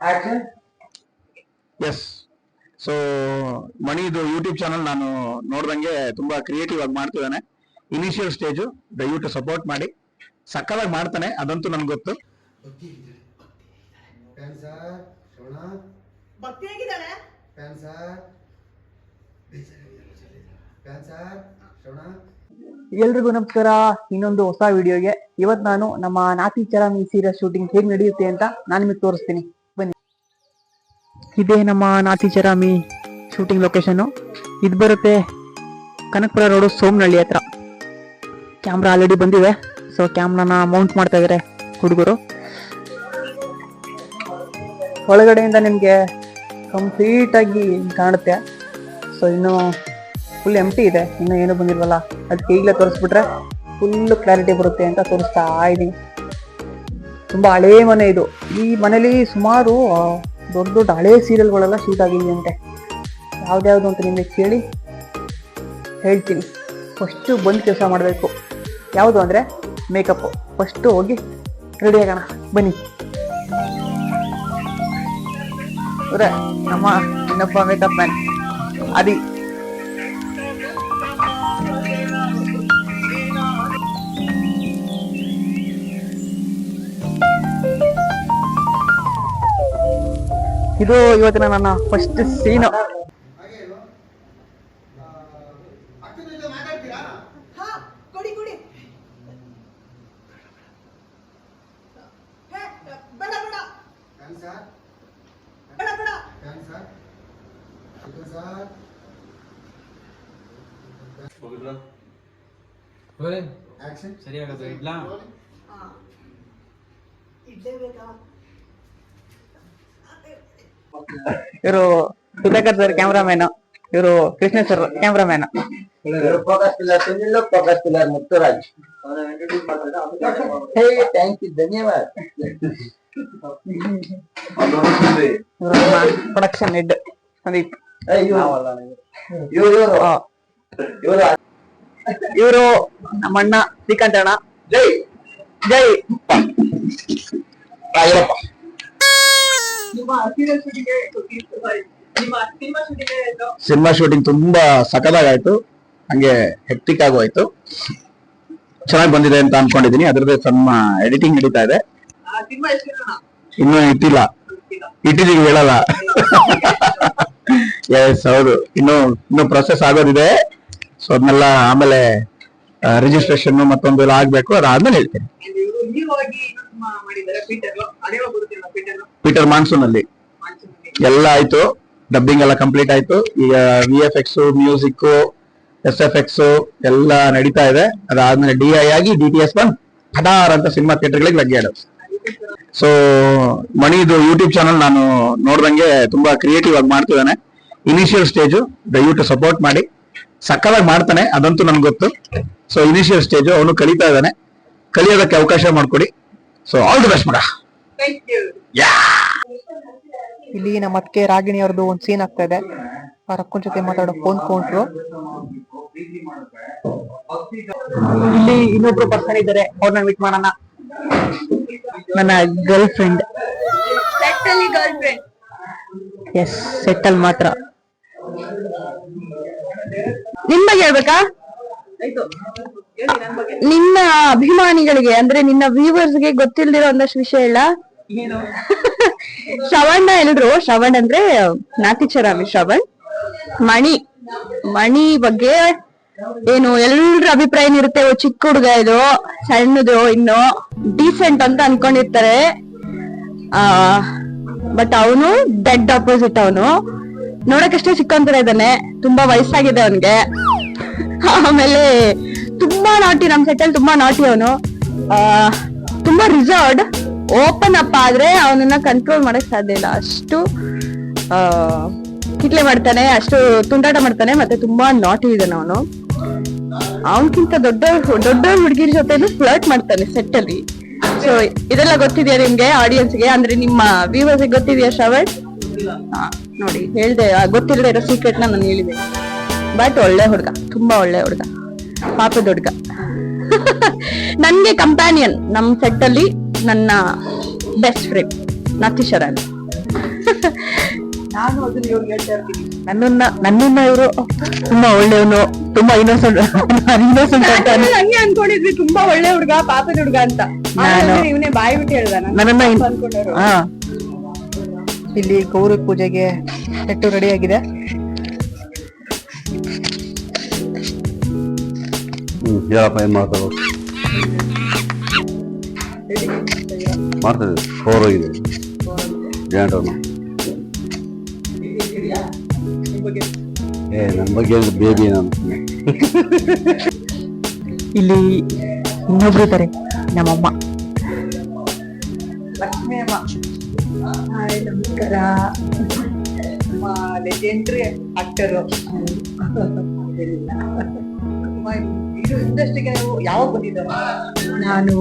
Action yes so ಮಣಿದು YouTube channel ನಾನು ನೋಡ್ದಂಗೆ ತುಂಬಾ ಕ್ರಿಯೇಟಿವ್ ಆಗಿ ಮಾಡ್ತಿದ್ದಾನೆ. ಇನಿಷಿಯಲ್ ಸ್ಟೇಜು ದಯವಿಟ್ಟು ಸಪೋರ್ಟ್ ಮಾಡಿ. ಸಕ್ಕದಾಗಿ ಮಾಡ್ತಾನೆ ಅದಂತೂ ನನ್ಗೆ ಗೊತ್ತು. ಪ್ಯಾನ್ ಸರ್ ಎಲ್ರಿಗೂ ನಮಸ್ಕಾರ. ಇನ್ನೊಂದು ಹೊಸ ವಿಡಿಯೋಗೆ. ಇವತ್ತು ನಾನು ನಮ್ಮ ನಾತಿ ಚರಾಮಿ ಸೀರಿಯಲ್ ಶೂಟಿಂಗ್ ಹೇಗ್ ನಡೆಯುತ್ತೆ ಅಂತ ನಾನು ನಿಮಗೆ ತೋರಿಸ್ತೀನಿ. ಬನ್ನಿ. ಇದೇ ನಮ್ಮ ನಾತಿ ಚರಾಮಿ ಶೂಟಿಂಗ್ ಲೊಕೇಶನ್ ಇದು ಬರುತ್ತೆ ಕನಕಪುರ ರೋಡು ಸೋಮನಹಳ್ಳಿ ಹತ್ರ. ಕ್ಯಾಮ್ರಾ ಆಲ್ರೆಡಿ ಬಂದಿವೆ ಸೊ ಕ್ಯಾಮ್ರಾನ ಮೌಂಟ್ ಮಾಡ್ತಾ ಇದ್ದಾರೆ ಹುಡುಗರು. ಒಳಗಡೆಯಿಂದ ನಿಮಗೆ ಕಂಪ್ಲೀಟ್ ಆಗಿ ಕಾಣುತ್ತೆ. ಸೊ ಇನ್ನು ಫುಲ್ ಎಂಟಿ ಇದೆ. ಇನ್ನೂ ಏನು ಬಂದಿಲ್ವಲ್ಲ? ಅದಕ್ಕೆ ಈಗಲೇ ತೋರಿಸ್ಬಿಟ್ರೆ ಫುಲ್ ಕ್ಲಾರಿಟಿ ಬರುತ್ತೆ ಅಂತ ತೋರಿಸ್ತಾ ಇದ್ದೀನಿ. ತುಂಬ ಹಳೆ ಮನೆ ಇದು. ಈ ಮನೇಲಿ ಸುಮಾರು ದೊಡ್ಡ ದೊಡ್ಡ ಹಳೆ ಸೀರಿಯಲ್ಗಳೆಲ್ಲ ಶೂಟ್ ಆಗಿದೆಯಂತೆ. ಯಾವ್ದ್ಯಾವ್ದು ಅಂತ ನಿಮಗೆ ಕೇಳಿ ಹೇಳ್ತೀನಿ. ಫಸ್ಟು ಬಂದು ಕೆಲಸ ಮಾಡಬೇಕು. ಯಾವುದು ಅಂದರೆ ಮೇಕಪ್ಪು ಫಸ್ಟು ಹೋಗಿ ರೆಡಿ ಆಗೋಣ. ಬನ್ನಿ. ಅದೇ ನಮ್ಮ ಇನ್ನೊಬ್ಬ ಮೇಕಪ್ ಮ್ಯಾನ್ ಅದಿ. ಇದು ಇವತ್ತಿನ ನನ್ನ ಫಸ್ಟ್ ಸೀನು ಹಾಗೇನು ಇಡ್ಲಾ? ಜೊತೆ ಮಾತಾಡ್ತೀರಾ ಹಾ ಕೊಡಿ ಕೊಡಿ ಹೇ, ಬೇಡ ಬೇಡ ಪ್ಯಾನ್ ಸರ್ ಬೇಡ ಬೇಡ pan sir chicken sir action ಸರಿಯಾಗದು ಇಡ್ಲಾ ಹಾ ಇಡ್ಲೇಬೇಕಾ ಇವರು ಸುಧಾಕರ್ ಸರ್ ಕ್ಯಾಮ್ರಾಮ್ಯಾನ್ ಇವರು Krishna sir cameraman focus puller Sunil focus puller Muthuraj. Hey thank you ಧನ್ಯವಾದ. Production head Sandeep. ಇವರು ಇವರು ಇವರು ಇವರು ನಮ್ಮಣ್ಣ ಶ್ರೀಕಾಂತ್ ಅಣ್ಣ. ಜೈ. ಜೈ. ರಾಯರಪ್ಪ ಸಿನಿಮಾ ಶೂಟಿಂಗ್ ತುಂಬಾ ಸಖದಾಗಾಯ್ತು ಹಂಗೆ ಹೆಕ್ಟಿಕ್ ಆಗೋಯ್ತು. ಆಯ್ತು ಚೆನ್ನಾಗಿ ಬಂದಿದೆ ಅಂತ ಅನ್ಕೊಂಡಿದೀನಿ ಅದ್ರದ್ದು ಸಣ್ಣ ಎಡಿಟಿಂಗ್ ನಡೀತಾ ಇದೆ. ಇನ್ನೂ ಇಟ್ಟಿಲ್ಲ. ಇಟ್ಟಿದೀವಿ ಹೇಳಲ್ಲ. ಎಸ್ ಹೌದು. ಇನ್ನು ಇನ್ನು ಪ್ರೊಸೆಸ್ ಆಗೋದಿದೆ. ಸೊ ಅದನ್ನೆಲ್ಲ ಆಮೇಲೆ ರಿಜಿಸ್ಟ್ರೇಷನ್ ಮತ್ತೊಂದು ಎಲ್ಲ ಆಗ್ಬೇಕು ಅದಾದ್ಮೇಲೆ ಹೇಳ್ತೀನಿ. ಪೀಟರ್ ಮಾನ್ಸೂನ್ ಅಲ್ಲಿ. ಎಲ್ಲ ಆಯ್ತು. ಡಬ್ಬಿಂಗ್ ಎಲ್ಲ ಕಂಪ್ಲೀಟ್ ಆಯ್ತು. ಈಗ V F X music S F X ಎಲ್ಲ ನಡೀತಾ ಇದೆ. ಅದಾದ್ಮೇಲೆ ಡಿ ಐ ಆಗಿ ಡಿ ಟಿ ಎಸ್ ಬಂದ್ ಹಠಾರ್ ಅಂತ ಸಿನಿಮಾ ಥಿಯೇಟರ್ಗಳಿಗೆ ಲಗ್ಗೆ ಸೊ ಮಣಿದು ಯೂಟ್ಯೂಬ್ ಚಾನಲ್ ನಾನು ನೋಡ್ದಂಗೆ ತುಂಬಾ ಕ್ರಿಯೇಟಿವ್ ಆಗಿ ಮಾಡ್ತಿದ್ದಾನೆ. ಇನಿಷಿಯಲ್ ಸ್ಟೇಜು ದಯವಿಟ್ಟು ಸಪೋರ್ಟ್ ಮಾಡಿ. ಸಕ್ಕದಾಗಿ ಮಾಡ್ತಾನೆ. ಅದಂತೂ ನನ್ಗೆ ಗೊತ್ತು. ಸೊ ಇನಿಷಿಯಲ್ ಸ್ಟೇಜು ಅವನು ಕಲಿತಾ ಇದ್ದಾನೆ. ಕಲಿಯೋದಕ್ಕೆ ಅವಕಾಶ ಮಾಡ್ಕೊಡಿ. ಸೊ ಆಲ್ ದಿ ಬೆಸ್ಟ್ ಮೇಡ ಇಲ್ಲಿ ನಮ್ಮ ಅತ್ತೆ ರಾಗಿಣಿ ಅವ್ರದ್ದು ಒಂದು ಸೀನ್ ಆಗ್ತಾ ಇದೆ ಅವ್ರ ಅಕ್ಕನ ಜೊತೆ ಮಾತಾಡೋ ಫೋನ್ ಕೌಂಟ್ರು ಇಲ್ಲಿ ಇನ್ನೊಬ್ರು ಪರ್ಸನ್ ಇದ್ದಾರೆ. ಅವ್ರನ್ನ ಮೀಟ್ ಮಾಡೋಣ. ನನ್ನ ಗರ್ಲ್ ಫ್ರೆಂಡ್ ಗರ್ಲ್ ಫ್ರೆಂಡ್ ಎಸ್ ಸೆಟ್ಟಲ್ ಮಾತ್ರ. ನಿಮ್ಮ ಬಗ್ಗೆ ಹೇಳ್ಬೇಕಾ ನಿನ್ನ ಅಭಿಮಾನಿಗಳಿಗೆ ಅಂದ್ರೆ ನಿನ್ನ ವ್ಯೂವರ್ಸ್ಗೆ ಗೊತ್ತಿಲ್ದಿರೋ ಒಂದಷ್ಟು ವಿಷಯ ಇಲ್ಲ ಶ್ರವಣ್ಣ ಎಲ್ರು ಶ್ರವಣ್ ಅಂದ್ರೆ ನಾತಿಚರಾಮಿ ಶ್ರವಣ್. ಮಣಿ ಮಣಿ ಬಗ್ಗೆ ಏನು ಎಲ್ರ ಅಭಿಪ್ರಾಯ ಇರುತ್ತೆ ಚಿಕ್ಕ ಹುಡುಗ ಇದು ಸಣ್ಣದು ಇನ್ನು ಡೀಸೆಂಟ್ ಅಂತ ಅನ್ಕೊಂಡಿರ್ತಾರೆ. ಆ ಬಟ್ ಅವನು ಡೆಡ್ ಆಪೋಸಿಟ್ ಅವನು. ನೋಡಕ್ಕಷ್ಟೇ ಚಿಕ್ಕಂತರ ಇದ್ದಾನೆ ತುಂಬಾ ವಯಸ್ಸಾಗಿದೆ ಅವನ್ಗೆ. ಆಮೇಲೆ ತುಂಬಾ ನಾಟಿ ನಮ್ ಸೆಟ್ಟಲ್ಲಿ ತುಂಬಾ ನಾಟಿ ಅವನು. ತುಂಬಾ ರಿಸರ್ಡ್ ಓಪನ್ ಅಪ್ ಆದ್ರೆ ಅವನನ್ನ ಕಂಟ್ರೋಲ್ ಮಾಡಕ್ ಸಾಧ್ಯ ಇಲ್ಲ. ಅಷ್ಟು ಕಿಟ್ಲೆ ಮಾಡ್ತಾನೆ, ಅಷ್ಟು ತುಂಡಾಟ ಮಾಡ್ತಾನೆ, ಮತ್ತೆ ತುಂಬಾ ನಾಟಿ ಇದ್ದಾನೆ ಅವನು. ಅವನ್ಕಿಂತ ದೊಡ್ಡ ದೊಡ್ಡ ಹುಡುಗಿರ ಜೊತೆ ಫ್ಲರ್ಟ್ ಮಾಡ್ತಾನೆ ಸೆಟ್ ಅಲ್ಲಿ. ಸೊ ಇದೆಲ್ಲ ಗೊತ್ತಿದೆಯಾ ನಿಮ್ಗೆ ಆಡಿಯನ್ಸ್ಗೆ? ಅಂದ್ರೆ ನಿಮ್ಮ ವ್ಯೂವರ್ಸ್ ಗೊತ್ತಿದೆಯಾ ಶ್ರವಣ್? ನೋಡಿ, ಹೇಳ್ದೆ ಗೊತ್ತಿಲ್ಲದೆ ಇರೋ ಸೀಕ್ರೆಟ್ ನಾನು ಹೇಳಿದೆ. ಬಟ್ ಒಳ್ಳೆ ಹುಡುಗ, ತುಂಬಾ ಒಳ್ಳೆ ಹುಡುಗ. ಪಾಪದ ಹುಡುಗ ನನ್ಗೆ ಕಂಪ್ಯಾನಿಯನ್ ನಮ್ ಸೆಟ್ ಅಲ್ಲಿ ನನ್ನ ಬೆಸ್ಟ್ ಫ್ರೆಂಡ್ ಹೇಳ್ತಾ ಇರ್ತೀನಿ. ನನ್ನನ್ನ ನನ್ನನ್ನ ಇವರು ತುಂಬಾ ಒಳ್ಳೆಯವನು ತುಂಬಾ ಇನ್ನೋಸೆಂಟ್ ಇನ್ನೋಸೆಂಟ್ ಅಂತ. ಹಂಗೆ ಅನ್ಕೊಂಡಿದ್ವಿ ತುಂಬಾ ಒಳ್ಳೆ ಹುಡುಗ ಪಾಪದ ಹುಡುಗ ಅಂತ ನಾನು- ಇವನೇ ಬಾಯಿ ಬಿಟ್ಟು ಹೇಳ್ದ ನನ್ನನ್ನ ಇಲ್ಲಿ ಗೌರಿ ಪೂಜೆಗೆ ಸೆಟ್ಟು ರೆಡಿ ಆಗಿದೆ. ಹ್ಮ್ ಹೇಳಪ್ಪ ಏನ್ ಮಾಡ್ತಾರೋ ಮಾಡ್ತದೆ ಫೋರ್ ಹೋಗಿದೆ ಜಾಯಿಂಟ್ ಏ ನನ್ನ ಬಗ್ಗೆ ಬೇಬಿ ನಾನು ಇಲ್ಲಿ ಇನ್ನೊಬ್ರು ಇದ್ದಾರೆ ನಮ್ಮಮ್ಮ ಲಕ್ಷ್ಮಿ ಅಮ್ಮ ಹಾಯ್ ನಮಸ್ಕಾರ ನಮ್ಮ ಲೆಜೆಂಡ್ರಿ ಆಕ್ಟರ್ ಇದು ಇಂಡಸ್ಟ್ರಿಗೆ ಯಾವಾಗ ನಾನು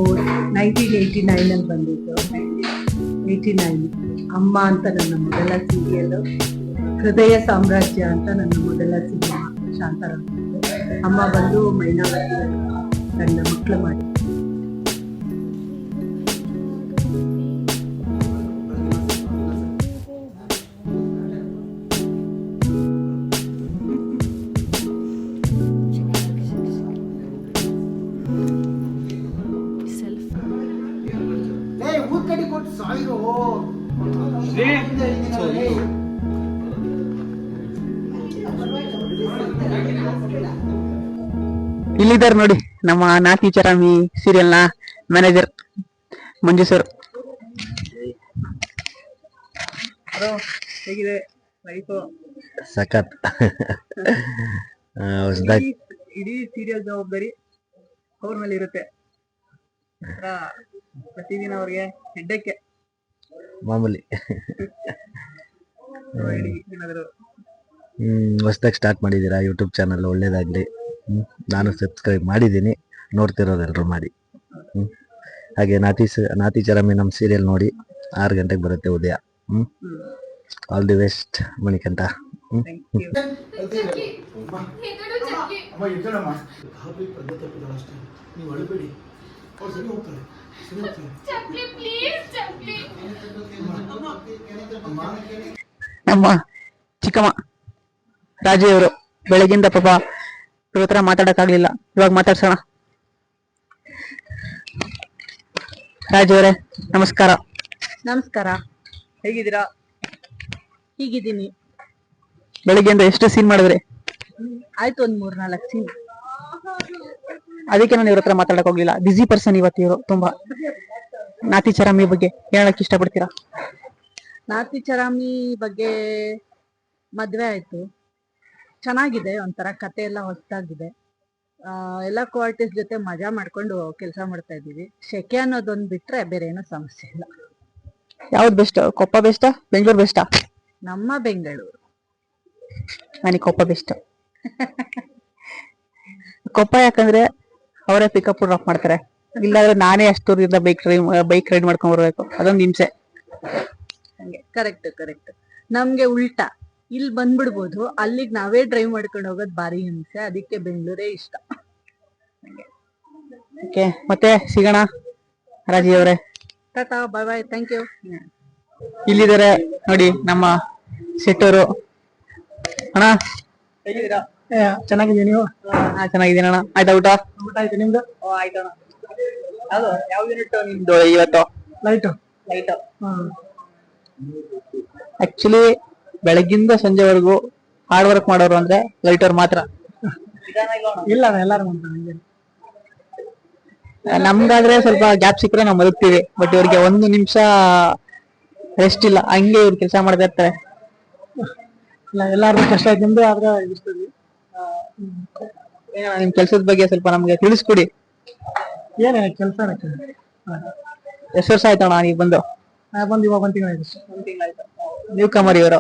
ನೈನ್ಟೀನ್ ಏಯ್ಟಿ ನೈನ್ ಅಲ್ಲಿ ಬಂದಿದ್ದು. ಏಯ್ಟಿ ನೈನ್ ಅಮ್ಮ ಅಂತ ನನ್ನ ಮೊದಲ ಸೀರಿಯಲ್ ಹೃದಯ ಸಾಮ್ರಾಜ್ಯ ಅಂತ ನನ್ನ ಮೊದಲ ಸಿನಿಮಾ ಶಾಂತಾರಾಮ್. ಅಮ್ಮ ಬಂದು ಮೈನಾವತಿ ನನ್ನ ಮಕ್ಕಳು ಮಾಡಿ ನಮ್ಮ ನಾ ಚರಾಮಿ ಸೀರಿಯಲ್ನ ಮ್ಯಾನೇಜರ್ ಮಂಜು ಸರ್ ಹೇಗಿದೆ? ಲೈಫ್ ಸಖತ್. ಹೊಸದಾಗಿ ಇಡೀ ಸೀರಿಯಲ್ ಜವಾಬ್ದಾರಿ ಅವ್ರ ಮೇಲೆ ಇರುತ್ತೆ. ಪ್ರತಿದಿನ ಅವ್ರಿಗೆ ಹೆಡ್ಡಕ್ಕೆ ಮಾಮೂಲಿ. ಹ್ಮ್ ಹೊಸದಾಗಿ ಸ್ಟಾರ್ಟ್ ಮಾಡಿದೀರಾ ಯೂಟ್ಯೂಬ್ ಚಾನಲ್ ಒಳ್ಳೇದಾಗ್ಲಿ. ನಾನು ಸಬ್ಸ್ಕ್ರೈಬ್ ಮಾಡಿದ್ದೀನಿ. ನೋಡ್ತಿರೋದೆಲ್ಲರೂ ಮಾಡಿ. ಹ್ಮ್. ಹಾಗೆ ನಾತಿ ಸ- ನಾತಿ ಚರಮಿ ನಮ್ಮ ಸೀರಿಯಲ್ ನೋಡಿ. ಆರು ಗಂಟೆಗೆ ಬರುತ್ತೆ ಉದಯ. ಹ್ಞೂ ಆಲ್ ದಿ ಬೆಸ್ಟ್ ಮಣಿಕಂಠ. ನಮ್ಮ ಚಿಕ್ಕಮ್ಮ ರಾಜೆಯವರು ಅವರು ಬೆಳಗಿಂದ ಪಾಪ ಇವ್ರ ಹತ್ರ ಮಾತಾಡಕ್ಕಾಗ್ಲಿಲ್ಲ. ಇವಾಗ ಮಾತಾಡ್ಸೋಣ. ರಾಜು ಅವರೇ ನಮಸ್ಕಾರ. ನಮಸ್ಕಾರ. ಹೇಗಿದ್ದೀರಾ? ಹೀಗಿದ್ದೀನಿ. ಬೆಳಿಗ್ಗೆಯಿಂದ ಎಷ್ಟು ಸೀನ್ ಮಾಡಿದ್ರಿ? ಆಯ್ತು ಒಂದ್ ಮೂರ್ ನಾಲ್ಕು ಸೀನ್ ಅದಕ್ಕೆ ನಾನು ಇವ್ರ ಹತ್ರ ಮಾತಾಡಕ್ ಹೋಗ್ಲಿಲ್ಲ. ಬಿಸಿ ಪರ್ಸನ್ ಇವತ್ತು ಇವರು ತುಂಬಾ. ನಾತಿ ಚರಾಮಿ ಬಗ್ಗೆ ಹೇಳಕ್ ಇಷ್ಟಪಡ್ತೀರಾ? ನಾತಿ ಚರಾಮಿ ಬಗ್ಗೆ ಮದ್ವೆ ಆಯ್ತು. ಚೆನ್ನಾಗಿದೆ ಒಂಥರ ಕತೆ ಎಲ್ಲ ಹೊಸ್ತಾಗಿದೆ. ಆ ಎಲ್ಲ ಕ್ವಾಲಿಟೀಸ್ ಜೊತೆ ಮಜಾ ಮಾಡ್ಕೊಂಡು ಕೆಲಸ ಮಾಡ್ತಾ ಇದ್ದೀವಿ. ಶೆಕೆ ಅನ್ನೋದೊಂದ್ ಬಿಟ್ರೆ ಬೇರೆ ಏನೋ ಸಮಸ್ಯೆ ಇಲ್ಲ. ಯಾವ್ದು ಬೆಸ್ಟ್ ಕೊಪ್ಪ ಬೆಸ್ಟಾ ಬೆಂಗಳೂರು ಬೆಸ್ಟಾ ನಮ್ಮ ಬೆಂಗಳೂರು. ನನಗೆ ಕೊಪ್ಪ ಬೆಸ್ಟ್ ಕೊಪ್ಪ ಯಾಕಂದ್ರೆ ಅವರೇ ಪಿಕಪ್ ಡ್ರಾಪ್ ಮಾಡ್ತಾರೆ. ಇಲ್ಲಾಂದ್ರೆ ನಾನೇ ಅಷ್ಟು ದೂರದಿಂದ ಬೈಕ್ ಬೈಕ್ ರೈಡ್ ಮಾಡ್ಕೊಂಡ್ ಬರ್ಬೇಕು. ಅದೊಂದು ಹಿಂಸೆ. ಕರೆಕ್ಟ್ ಕರೆಕ್ಟ್ ನಮ್ಗೆ ಉಲ್ಟಾ. ಇಲ್ಲಿ ಬಂದ್ಬಿಡ್ಬೋದು. ಅಲ್ಲಿಗೆ ನಾವೇ ಡ್ರೈವ್ ಮಾಡ್ಕೊಂಡು ಹೋಗೋದು ಬಾರಿ ಹಿಂಸೆ ಅದಕ್ಕೆ ಬೆಂಗಳೂರೇ ಇಷ್ಟ. ಓಕೆ ಮತ್ತೆ ಸಿಗೋಣ? ರಾಜಿ ಅವರೇ. Tata bye bye thank you ಇಲ್ಲಿದ್ದಾರೆ ನೋಡಿ ನಮ್ಮ ಸೆಟ್ಟರು. ಅಣ್ಣ? ಹೇಗಿದ್ದೀರಾ? ಚೆನ್ನಾಗಿದ್ದೀವಿ ನೀವು? ಹಾ. ಚೆನ್ನಾಗಿದ್ದೀನಿ ಅಣ್ಣ. ಆಯ್ತಾ ಊಟ? ಊಟ ಆಯ್ತು ನಿಮ್ದು? ಓ ಆಯ್ತಣ್ಣ ಅದು ಯಾವ ಯೂನಿಟ್ ನಿಮ್ದು? ಇವತ್ತು? ಲೈಟು ಲೈಟ್ ಆಕ್ಚುಲಿ ಬೆಳಗ್ಗಿಂದ ಸಂಜೆವರೆಗೂ ಹಾರ್ಡ್ ವರ್ಕ್ ಮಾಡೋರು ಅಂದ್ರೆ ಲೈಟರ್ ಮಾತ್ರ. ಇಲ್ಲ ಎಲ್ಲಾರು ನಮ್ಗಾದ್ರೆ ಸ್ವಲ್ಪ ಗ್ಯಾಪ್ ಸಿಕ್ಕರೆ ನಾವು ಮಲಗ್ತೀವಿ ಬಟ್ ಇವ್ರಿಗೆ ಒಂದು ನಿಮಿಷ ರೆಸ್ಟ್ ಇಲ್ಲ ಹಂಗೆ ಇವ್ರು ಕೆಲಸ ಮಾಡ್ತಾ ಇರ್ತಾರೆ. ಇಲ್ಲ ಎಲ್ಲಾರ್ದು ಕಷ್ಟ ಆಯ್ತು ನಿಮ್ದು ಆದ್ರೆ ನಿಮ್ ಕೆಲ್ಸದ ಬಗ್ಗೆ ಸ್ವಲ್ಪ ನಮ್ಗೆ ತಿಳಿಸ್ಕೊಡಿ. ಏನೇ ಕೆಲಸ. ಎಷ್ಟು ವರ್ಷ ಆಯ್ತಣ್ಣ ನೀವು ಬಂದು? ಬಂದು ಇವಾಗ ಒಂದು ತಿಂಗಳಾಯ್ತು ನೀವು ಕಮರ್ ಇವರು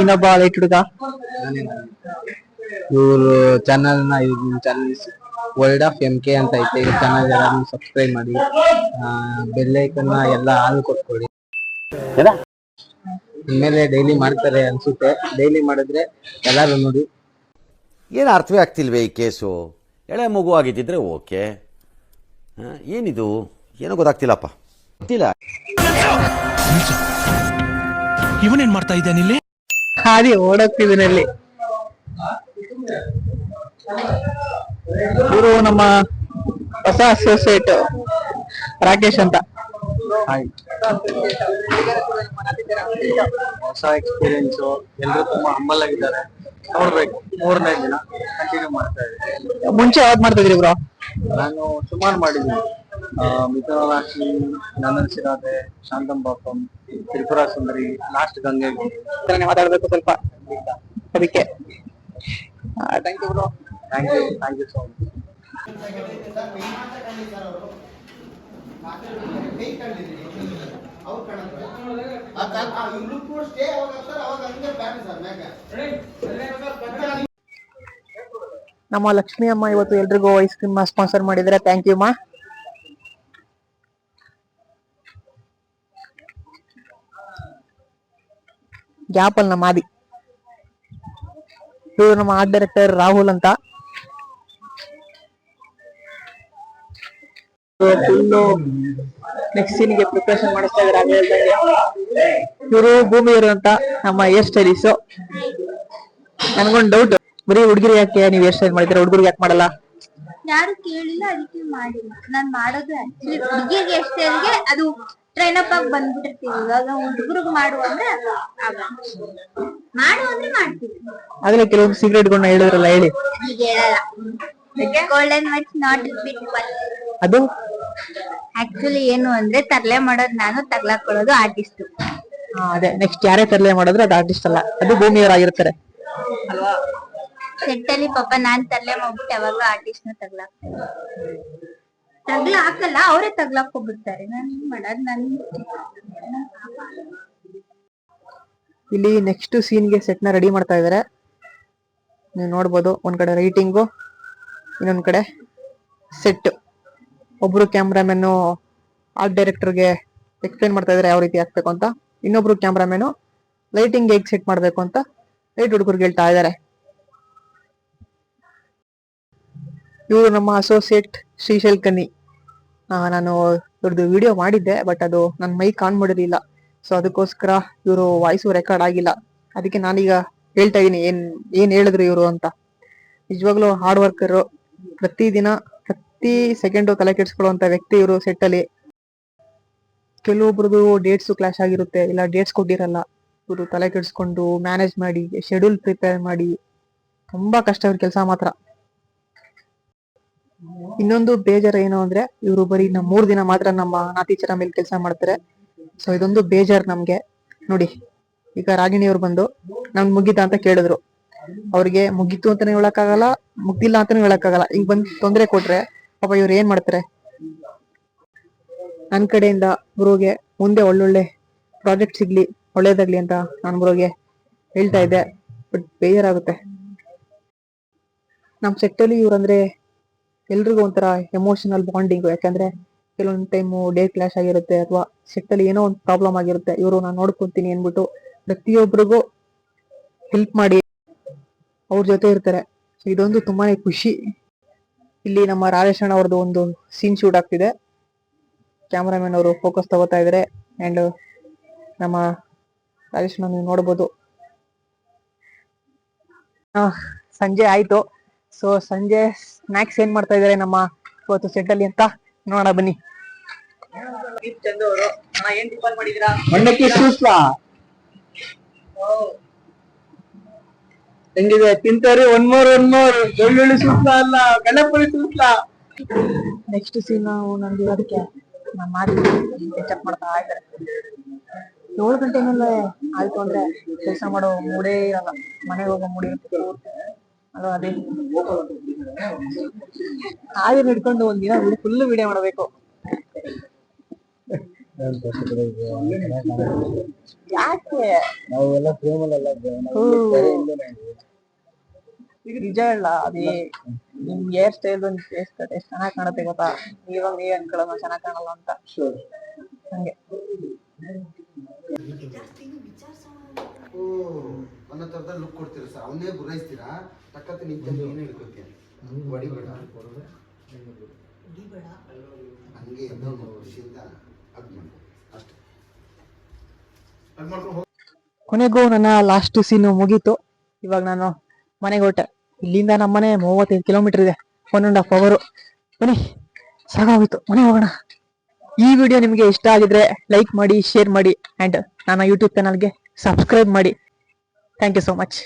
ಇನ್ನೊಬ್ಬ ಲೈಟ್ ಹುಡುಗ. ಇವರು ಚಾನಲ್ನ channel world of M K ಅಂತ ಐತೆ. ಈ ಚಾನಲ್ ಎಲ್ಲಾನು ಸಬ್ಸ್ಕ್ರೈಬ್ ಮಾಡಿ. ಬೆಲ್ ಐಕನ್ ಎಲ್ಲ ಆನ್ ಕೊಟ್ಕೊಳ್ಳಿ ಇನ್ಮೇಲೆ ಡೈಲಿ ಮಾಡ್ತಾರೆ ಅನ್ಸುತ್ತೆ. ಡೈಲಿ ಮಾಡಿದ್ರೆ ಎಲ್ಲರೂ ನೋಡಿ. ಏನು ಅರ್ಥವೇ ಆಗ್ತಿಲ್ವೇ ಈ ಕೇಸು ಎಳೆ ಮಗು ಆಗಿದ್ದಿದ್ರೆ ಓಕೆ. ಏನಿದು? ಏನೋ ಗೊತ್ತಾಗ್ತಿಲ್ಲಪ್ಪ. ಗೊತ್ತಿಲ್ಲ. ಇವನೇನ್ ಮಾಡ್ತಾ ಇದ್ದಾನೆ ಇಲ್ಲಿ ಹಾದಿ ಓಡೋಗ್ತಿದ್ದೀನಿ ಅಲ್ಲಿ ಇವರು ನಮ್ಮ ಹೊಸ ಅಸೋಸಿಯೇಟ್ ರಾಕೇಶ್ ಅಂತ. ಹೊಸ ಎಕ್ಸ್ಪೀರಿಯನ್ಸ್ ಎಲ್ಲರೂ ತುಂಬಾ ಹಂಬಲ್ ಆಗಿದ್ದಾರೆ. ನೋಡ್ಬೇಕು ಮೂರನೇ ದಿನ ಕಂಟಿನ್ಯೂ ಮಾಡ್ತಾ ಇದ್ದೀನಿ. ಮುಂಚೆ ಯಾವ್ದು ಮಾಡ್ತಿದ್ರಿ ಬ್ರೋ? ನಾನು ಸುಮಾರು ಮಾಡಿದ್ದೀನಿ. ಆ, ಮಿಥುನರಾಶಿ ನಂದನ್ ಸಿರಾದೆ ಶಾಂತಂ ಪಾಪಂ ತ್ರಿಪುರ ಸುಂದರಿ ಲಾಸ್ಟ್ ಗಂಗೆ. ಮಾತಾಡ್ಬೇಕು ಸ್ವಲ್ಪ. ಅದಕ್ಕೆ. Thank you bro. Thank you thank you so much ನಮ್ಮ ಲಕ್ಷ್ಮಿ ಅಮ್ಮ ಇವತ್ತು ಎಲ್ರಿಗೂ ಐಸ್ ಕ್ರೀಮ್ ಸ್ಪಾನ್ಸರ್ ಮಾಡಿದ್ರೆ ಥ್ಯಾಂಕ್ ಯು ಮಾ ಅಲ್ಲಿ ನಮ್ಮ ಆದಿ. ಇವರು ನಮ್ಮ ಆರ್ಟ್ ಡೈರೆಕ್ಟರ್ ರಾಹುಲ್ ಅಂತ. ಫುಲ್ಲು ನೆಕ್ಸ್ಟ್ ಸೀನ್ಗೆ ಪ್ರಿಪರೇಷನ್ ಮಾಡಿಸ್ತಾ ಇದ್ದಾರೆ ಇವರು ಭೂಮಿ ಇರುವಂತ ನಮ್ಮ ಹೇರ್ ಸ್ಟೈಲಿಸ್ ನನ್ಗೊಂದು ಡೌಟ್ ಬರೀ ಹುಡುಗಿರು ಯಾಕೆ ನೀವು ಹೇರ್ ಸ್ಟೈಲ್ ಮಾಡಿದ್ರೆ ಹುಡುಗರಿಗೆ ಯಾಕೆ ಮಾಡಲ್ಲ? ಯಾರು ಕೇಳಿಲ್ಲ ಅದಕ್ಕೆ ಮಾಡಿಲ್ಲ. ನಾನ್ ಮಾಡೋದು ಆಕ್ಚುಲಿ ಹುಡುಗಿಗೆ ಎಷ್ಟೇ ಅದು ಟ್ರೈನ್ ಅಪ್ ಆಗಿ ಬಂದ್ಬಿಟ್ಟಿರ್ತೀವಿ. ಇವಾಗ ಹುಡುಗರಿಗೆ ಮಾಡುವ ಅಂದ್ರೆ ಮಾಡುವ ಮಾಡು ಅಂದ್ರೆ ಮಾಡ್ತೀವಿ. ಆಗ್ಲೇ ಕೆಲವೊಂದು ಸೀಕ್ರೆಟ್ಗಳನ್ನ ಹೇಳಿದ್ರಲ್ಲ ಹೇಳಿ. ಈಗ ಹೇಳಲ್ಲ. ಗೋಲ್ಡನ್ ಮಚ್ ನಾಟ್ ರಿಪೀಟ್ ಅದು? ಆಕ್ಚುಲಿ ಏನು ಅಂದ್ರೆ ತರ್ಲೆ ಮಾಡೋದು ನಾನು ತಗ್ಲಾಕೊಳ್ಳೋದು ಆರ್ಟಿಸ್ಟ್ ಆ, ಅದೇ. ನೆಕ್ಸ್ಟ್ ಯಾರೇ ತರಲೆ ಮಾಡಿದ್ರೆ ಅದು ಆರ್ಟಿಸ್ಟ್ ಅಲ್ಲ. ಅದು ಭೂಮಿಯವರಾಗಿರ್ತಾರೆ. ಸೆಟ್ ಅಲ್ಲಿ ಪಾಪ ನಾನ್ ತರ್ಲೆ ಮಾಡ್ಬಿಟ್ಟು ಯಾವಾಗ್ಲೂ ಆರ್ಟಿಸ್ಟ್ನ ತಗ್ಲಾಕ್ ತಗ್ಲ ಹಾಕಲ್ಲ ಅವರೇ ತಗ್ಲಾಕ್ ಹೋಗ್ಬಿಡ್ತಾರೆ ನಾನ್ ಏನ್ ಮಾಡೋದ್? ನನ್ ಇಲ್ಲಿ ನೆಕ್ಸ್ಟ್ ಸೀನ್ಗೆ ಸೆಟ್ನ ರೆಡಿ ಮಾಡ್ತಾ ಇದಾರೆ. ನೀವು ನೋಡ್ಬೋದು. ಒಂದ್ ಕಡೆ ರೈಟಿಂಗು ಇನ್ನೊಂದ್ ಕಡೆ ಸೆಟ್ ಒಬ್ರು ಕ್ಯಾಮ್ರಾಮನ್ನು ಆರ್ಟ್ ಡೈರೆಕ್ಟರ್ಗೆ ಎಕ್ಸ್ಪ್ಲೇನ್ ಮಾಡ್ತಾ ಇದಾರೆ ಯಾವ ರೀತಿ ಹಾಕ್ಬೇಕು ಅಂತ. ಇನ್ನೊಬ್ರು ಕ್ಯಾಮ್ರಾಮನ್ನು ಲೈಟಿಂಗ್ ಹೇಗ್ ಸೆಟ್ ಮಾಡ್ಬೇಕು ಅಂತ ಲೈಟ್ ಹುಡುಗರಿಗೆ ಹೇಳ್ತಾ ಇದ್ದಾರೆ ಇವರು ನಮ್ಮ ಅಸೋಸಿಯೇಟ್ ಶ್ರೀಶೈಲ್ ಕನ್ನಿ. ನಾನು ಇವ್ರದ್ದು ವಿಡಿಯೋ ಮಾಡಿದ್ದೆ ಬಟ್ ಅದು ನನ್ನ ಮೈಕ್ ಆನ್ ಮಾಡಿರಲಿಲ್ಲ ಸೊ ಅದಕ್ಕೋಸ್ಕರ ಇವರು ವಾಯ್ಸು ರೆಕಾರ್ಡ್ ಆಗಿಲ್ಲ. ಅದಕ್ಕೆ ನಾನೀಗ ಹೇಳ್ತಾ ಇದ್ದೀನಿ ಏನ್ ಏನ್ ಹೇಳಿದ್ರು ಇವರು ಅಂತ. ನಿಜವಾಗ್ಲೂ ಹಾರ್ಡ್ ವರ್ಕರ್ ಪ್ರತಿ ದಿನ ಪ್ರತಿ ಸೆಕೆಂಡು ತಲೆ ಕೆಡಿಸ್ಕೊಳ್ಳುವಂತ ವ್ಯಕ್ತಿ ಇವರು ಸೆಟ್ ಅಲ್ಲಿ. ಕೆಲವೊಬ್ರದ್ದು ಡೇಟ್ಸ್ ಕ್ಲಾಶ್ ಆಗಿರುತ್ತೆ. ಇಲ್ಲ ಡೇಟ್ಸ್ ಕೊಟ್ಟಿರಲ್ಲ. ಇವರು ತಲೆ ಕೆಡಿಸ್ಕೊಂಡು ಮ್ಯಾನೇಜ್ ಮಾಡಿ ಶೆಡ್ಯೂಲ್ ಪ್ರಿಪೇರ್ ಮಾಡಿ, ತುಂಬಾ ಕಷ್ಟ ಇವ್ರ ಕೆಲಸ ಮಾತ್ರ. ಇನ್ನೊಂದು ಬೇಜಾರ ಏನು ಅಂದ್ರೆ ಇವರು ಬರೀ ನಮ್ಮ ಮೂರ್ ದಿನ ಮಾತ್ರ ನಮ್ಮ ನಾತೀಚರ ಮೇಲೆ ಕೆಲಸ ಮಾಡ್ತಾರೆ. ಸೊ ಇದೊಂದು ಬೇಜಾರ್ ನಮ್ಗೆ. ನೋಡಿ, ಈಗ ರಾಗಿಣಿ ಅವ್ರು ಬಂದು ನನ್ ಮುಗಿದ ಅಂತ ಕೇಳಿದ್ರು. ಅವ್ರಿಗೆ ಮುಗೀತು ಅಂತಾನೆ ಹೇಳಕ್ಕಾಗಲ್ಲ, ಮುಗ್ದಿಲ್ಲ ಅಂತಾನೆ ಹೇಳಕ್ಕಾಗಲ್ಲ. ಈಗ ಬಂದ್ ತೊಂದ್ರೆ ಕೊಟ್ರೆ ಪಾಪ ಇವ್ರು ಏನ್ ಮಾಡ್ತಾರೆ? ನನ್ ಕಡೆಯಿಂದ ಗುರುಗೆ ಮುಂದೆ ಒಳ್ಳೊಳ್ಳೆ ಪ್ರಾಜೆಕ್ಟ್ ಸಿಗ್ಲಿ, ಒಳ್ಳೇದಾಗ್ಲಿ ಅಂತ ನಾನ್ ಗುರುಗೆ ಹೇಳ್ತಾ ಇದ್ದೆ. ಬಟ್ ಬೇಜಾರಾಗುತ್ತೆ. ನಮ್ ಸೆಟ್ಟಲ್ಲಿ ಇವ್ರಂದ್ರೆ ಎಲ್ರಿಗೂ ಒಂಥರ ಎಮೋಷನಲ್ ಬಾಂಡಿಂಗ್ ಯಾಕಂದ್ರೆ ಕೆಲವೊಂದ್ ಟೈಮು ಡೇ ಕ್ಲಾಶ್ ಆಗಿರುತ್ತೆ ಅಥವಾ ಸೆಟ್ ಅಲ್ಲಿ ಏನೋ ಒಂದು ಪ್ರಾಬ್ಲಮ್ ಆಗಿರುತ್ತೆ. ಇವರು ನಾನು ನೋಡ್ಕೊಂತೀನಿ ಅನ್ಬಿಟ್ಟು ಪ್ರತಿಯೊಬ್ಬರಿಗೂ ಹೆಲ್ಪ್ ಮಾಡಿ ಅವ್ರ ಜೊತೆ ಇರ್ತಾರೆ. ಇದೊಂದು ತುಂಬಾನೇ ಖುಷಿ. ಇಲ್ಲಿ ನಮ್ಮ ರಾಜೇಶ್ ಅಣ್ಣ ಅವ್ರದ್ದು ಒಂದು ಸೀನ್ ಶೂಟ್ ಆಗ್ತಿದೆ. ಕ್ಯಾಮರಾಮನ್ ಅವರು ಫೋಕಸ್ ತಗೋತಾ ಇದಾರೆ. ಅಂಡ್ ನಮ್ಮ ರಾಜೇಶ್ ಅಣ್ಣ ನೀವು ನೋಡ್ಬೋದು. ಆ, ಸಂಜೆ ಆಯ್ತು. ಸೊ ಸಂಜೆ ಸ್ನಾಕ್ಸ್ ಏನ್ ಮಾಡ್ತಾ ಇದಾರೆ ನಮ್ಮ ಇವತ್ತು ಸೆಟ್ ಅಲ್ಲಿ ಅಂತ ನೋಡೋಣ ಬನ್ನಿ. ಚಂದ್ರ ಅವರು ಏನ್ ಟಿಫನ್ ಮಾಡಿದೀರಾ ಮಂಡಕ್ಕಿ ಸೂಸ್ಲ ಹೆಂಗಿದೆ? ತಿಂತಾರೆ ಒನ್ ಮೋರ್ ಒನ್ ಮೋರ್ ಬೆಳ್ಳುಳ್ಳಿ ಸೂಸ್ಲ ಅಲ್ಲ, ಗಣಪತಿ ನೆಕ್ಸ್ಟ್ ಸೀನ್ ನಾವು ನಮ್ಗೆ ಅದಕ್ಕೆ ನಮ್ಮ ಮಾಡಿ ಚೆಕ್ ಮಾಡ್ತಾ ಇದ್ದಾರೆ ಏಳು ಗಂಟೆ ಮೇಲೆ ಆಯ್ತು ಅಂದ್ರೆ ಕೆಲಸ ಮಾಡೋ ಮೂಡೇ ಇರಲ್ಲ. ಮನೆಗೆ ಹೋಗೋ ಮೂಡೇ ಅದು ಅದೇ. ಹಾಗೆ ಹಿಡ್ಕೊಂಡು ಒಂದಿನ ಫುಲ್ ವಿಡಿಯೋ ಮಾಡಬೇಕು. ಯಾಕೆ? ನಾವೆಲ್ಲ ಪ್ರೇಮಲ್ಲ ನಿಜ ಹೇಳ ಅದೇ ನಿಮ್ ಹೇರ್ ಸ್ಟೈಲ್ ಒಂದು ಕಟ್ ಎಷ್ಟು ಚೆನ್ನಾಗಿ ಕಾಣುತ್ತೆ ಗೊತ್ತಾ? ಇವಾಗ ನೀವ್ ಅನ್ಕೊಳ್ಳೋದು ಚೆನ್ನಾಗಿ ಕಾಣಲ್ಲ ಅಂತ. ಹಂಗೆ. ಓ ಅನ್ನೋ ಲುಕ್ ಕೊಡ್ತೀರ ಸರ್? ಅವನ್ನೇ ಗುರಾಯಿಸ್ತೀರಾ? ತಕ್ಕಂತೆ ನಿಂತು ನೀನು ಹಿಡ್ಕೊತೀಯ ಹೊಡಿಬೇಡ. ಹಂಗೆ ಎದ್ದೋ ಖುಷಿಯಿಂದ ಕೊನೆಗೂ ನನ್ನ ಲಾಸ್ಟ್ ಸೀನು ಮುಗೀತು. ಇವಾಗ ನಾನು ಮನೆಗೆ ಹೊರಟೆ. ಇಲ್ಲಿಂದ ನಮ್ಮ ಮನೆ ಮೂವತ್ತೈದು ಕಿಲೋಮೀಟರ್ ಇದೆ. ಒನ್ ಆ್ಯಂಡ್ ಹಾಫ್ ಅವರು ಬನ್ನಿ, ಸಾಕಾಗೋಯ್ತು. ಮನೆ ಹೋಗೋಣ. ಈ ವಿಡಿಯೋ ನಿಮಗೆ ಇಷ್ಟ ಆಗಿದ್ರೆ ಲೈಕ್ ಮಾಡಿ ಶೇರ್ ಮಾಡಿ ಆ್ಯಂಡ್ ನನ್ನ ಯೂಟ್ಯೂಬ್ ಚಾನಲ್ಗೆ ಸಬ್ಸ್ಕ್ರೈಬ್ ಮಾಡಿ. Thank you so much